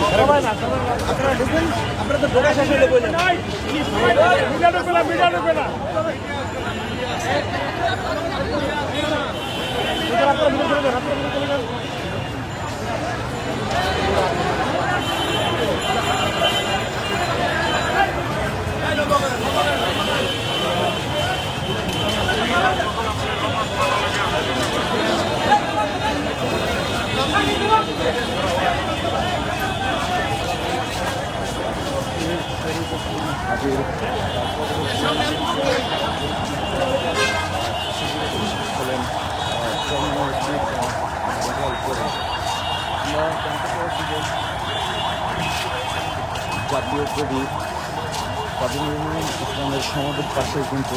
আপনারা বুঝলেন আপনারা তো ঢোকা শেষ হলে বললেন Thank you. না মিডিয়া ঢুকবে না জাতীয় কবি কাজী ইসলামের সমাধির পাশে কিন্তু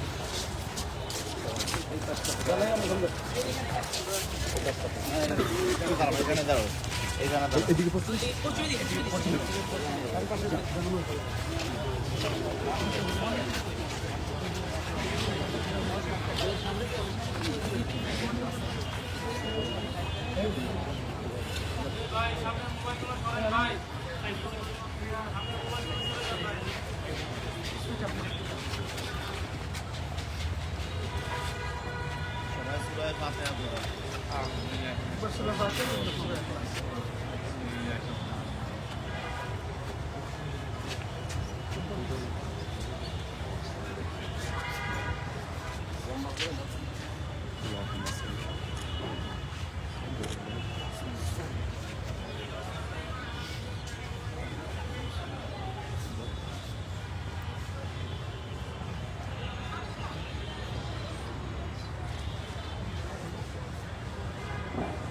সামনে মোবাইলগুলো Right.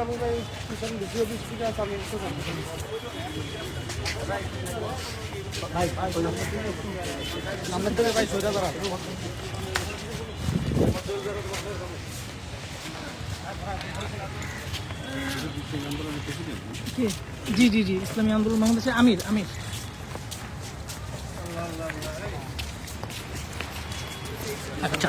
আহ, আরে এই এদিকে পড়ছে কে? জি জি জি ইসলামী আন্দোলন বাংলাদেশের আমির আমির। আচ্ছা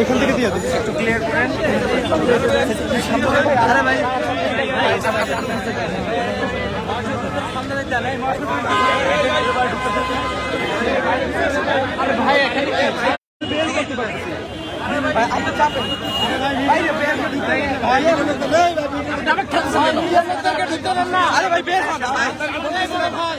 এখান থেকে দিয়ে একটু ক্লিয়ার করেন। আরে ভাই বের হন। আসেন ভাই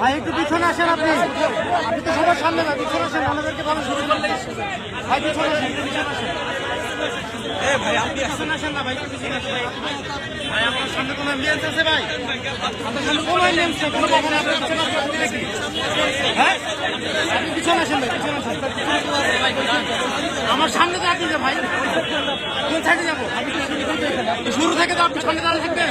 ভাই একটু পিছনে আসেন আপনি। আপনি তো সবার সামনে না পিছনে আসেন আমাদেরকে ভালো শুরু করলে ভাই পিছনে আসেন ভাই আপনি পিছনে আসেন না ভাই একটু পিছনে আসেন। ভাই আপনার সামনে কোনো অ্যাম্বুলেন্স আছে ভাই? আপনার সামনে কোনো অ্যাম্বুলেন্স নেই কোনো কখনো আপনার পিছনে আসতে হ্যাঁ? আপনি পিছনে আসেন ভাই পিছনে আসেন। আমার সামনে তো আপনি যে ভাই কোন সাইডে যাব? থেকে এখানে। শুরু থেকে তো আপনি সামনে দাঁড়িয়ে থাকবেন।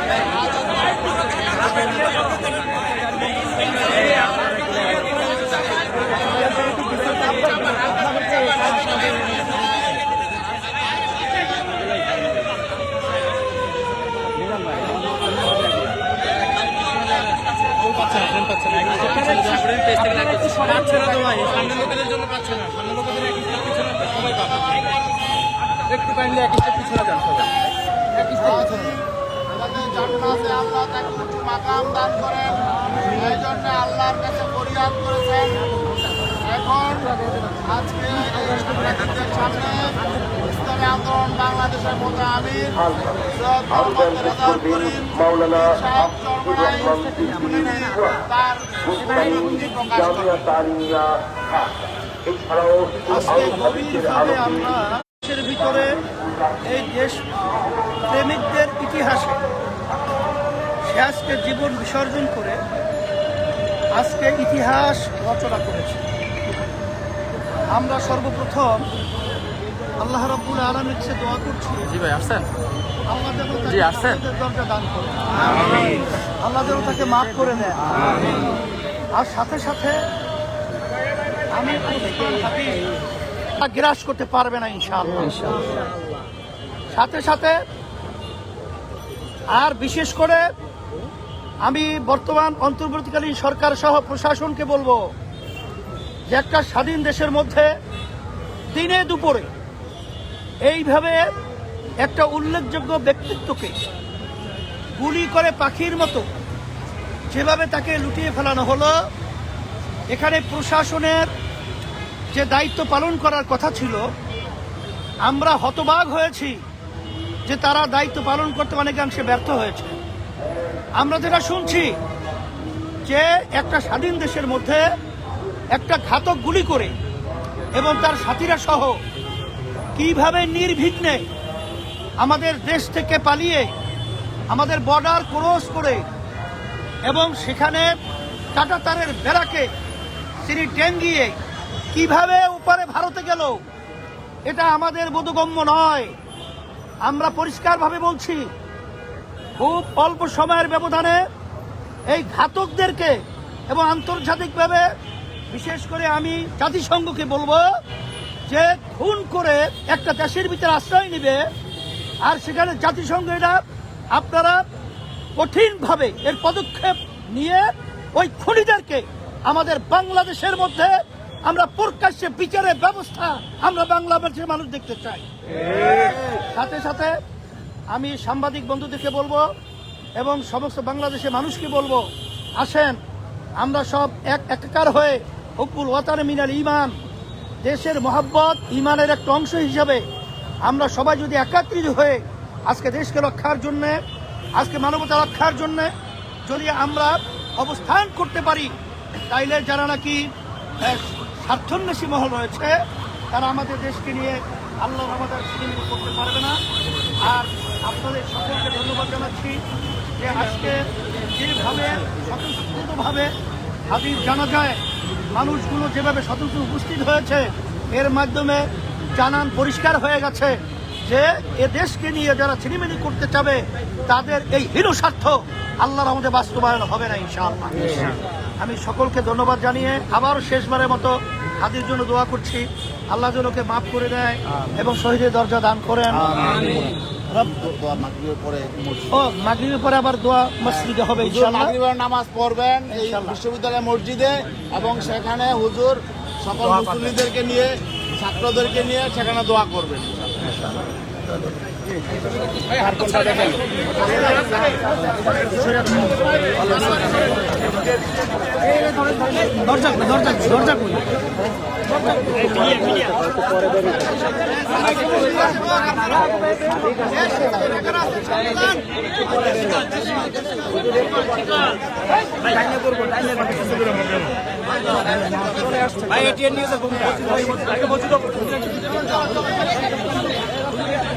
Yeah, একটু কাইন্ডলি এক স্টেপ পিছনে যান সবাই এক স্টেপ পিছনে যান। আমাদের জান্নাতে আল্লাহ তাকে উঁচু মাকাম দান করেন। এই জন্য আল্লাহর কাছে ফরিয়াদ করেছেন। এখন আজকে সামনে ইসলামী আন্দোলন বাংলাদেশের মতো আমির তার আজকে আমরা দেশের ভিতরে এই দেশ প্রেমিকদের ইতিহাসে সে আজকে জীবন বিসর্জন করে আজকে ইতিহাস রচনা করেছে। আমরা সর্বপ্রথম আল্লাহ রাব্বুল আলমীর কাছে দোয়া করছি। জি ভাই আসছেন? আল্লাহ যেন জি, আসছেন? দরজা দান করে। আল্লাহ যেন তাকে মাফ করে দেয়। আর সাথে সাথে আমি তা গ্রাস করতে পারবে না ইনশাআল্লাহ। সাথে সাথে আর বিশেষ করে আমি বর্তমান অন্তর্বর্তীকালীন সরকার সহ প্রশাসনকে বলব যে একটা স্বাধীন দেশের মধ্যে দিনে দুপুরে এইভাবে একটা উল্লেখযোগ্য ব্যক্তিত্বকে গুলি করে পাখির মতো যেভাবে তাকে লুটিয়ে ফেলানো হলো, এখানে প্রশাসনের যে দায়িত্ব পালন করার কথা ছিল, আমরা হতবাগ হয়েছি যে তারা দায়িত্ব পালন করতে অনেকাংশে ব্যর্থ হয়েছে। আমরা যেটা শুনছি যে একটা স্বাধীন দেশের মধ্যে একটা ঘাতক গুলি করে এবং তার সাথীরা সহ কীভাবে নির্বিঘ্নে আমাদের দেশ থেকে পালিয়ে আমাদের বর্ডার ক্রস করে এবং সেখানে কাটাতারের বেড়াকে তিনি টেঙ্গিয়ে কীভাবে উপরে ভারতে গেল, এটা আমাদের বোধগম্য নয়। আমরা পরিষ্কারভাবে বলছি, খুব অল্প সময়ের ব্যবধানে এই ঘাতকদেরকে এবং আন্তর্জাতিকভাবে, বিশেষ করে আমি জাতিসংঘকে বলব যে খুন করে একটা দেশের ভিতরে আশ্রয় নেবে, আর সেখানে জাতিসংঘ এটা আপনারা কঠিনভাবে এর পদক্ষেপ নিয়ে ওই খুনিদেরকে আমাদের বাংলাদেশের মধ্যে আমরা প্রকাশ্যে বিচারের ব্যবস্থা আমরা বাংলাদেশের মানুষ দেখতে চাই। সাথে সাথে আমি সাংবাদিক বন্ধুদেরকে বলব এবং সমস্ত বাংলাদেশের মানুষকে বলব, আসেন, আমরা সব এক একাকার হয়ে হকুল ওয়াতার মিনাল ইমান দেশের মহাব্বত ইমানের একটা অংশ হিসাবে আমরা সবাই যদি একাত্রিত হয়ে আজকে দেশকে রক্ষার জন্য, আজকে মানবতা রক্ষার জন্য যদি আমরা অবস্থান করতে পারি, তাইলে যারা নাকি স্বার্থন্বেষী মহল রয়েছে, তারা আমাদের দেশকে নিয়ে আল্লাহ আমাদের সিনেমা করতে পারবে না। আর আপনাদের সকলকে ধন্যবাদ জানাচ্ছি যে আজকে যেভাবে, স্বতঃস্ফূর্তভাবে হাদিস জানা যায় মানুষগুলো যেভাবে স্বতন্ত্র উপস্থিত হয়েছে এর মাধ্যমে জানান পরিষ্কার হয়ে গেছে যে এ দেশকে নিয়ে যারা ছিনিমিনি করতে চাবে তাদের এই হিরো স্বার্থ আল্লাহর আমাদের বাস্তবায়ন হবে না ইনশাআল্লাহ। আমি সকলকে ধন্যবাদ জানিয়ে আবার শেষবারের মতো হাদির জন্য দোয়া করছি। আল্লাহ যেন ওকে মাফ করে দেয় এবং শহীদের দরজা দান করেন। ও মাগরিবের পরে আবার দোয়া মসজিদে হবে মাগরিবের নামাজ পড়বেন এই। বিশ্ববিদ্যালয় মসজিদে এবং সেখানে হুজুর সকল মুসলিমদেরকে নিয়ে ছাত্রদেরকে নিয়ে সেখানে দোয়া করবেন। আর কোনটা দেখেন দরজা দরজা দরজা কই ভাই এটিএন নিয়ে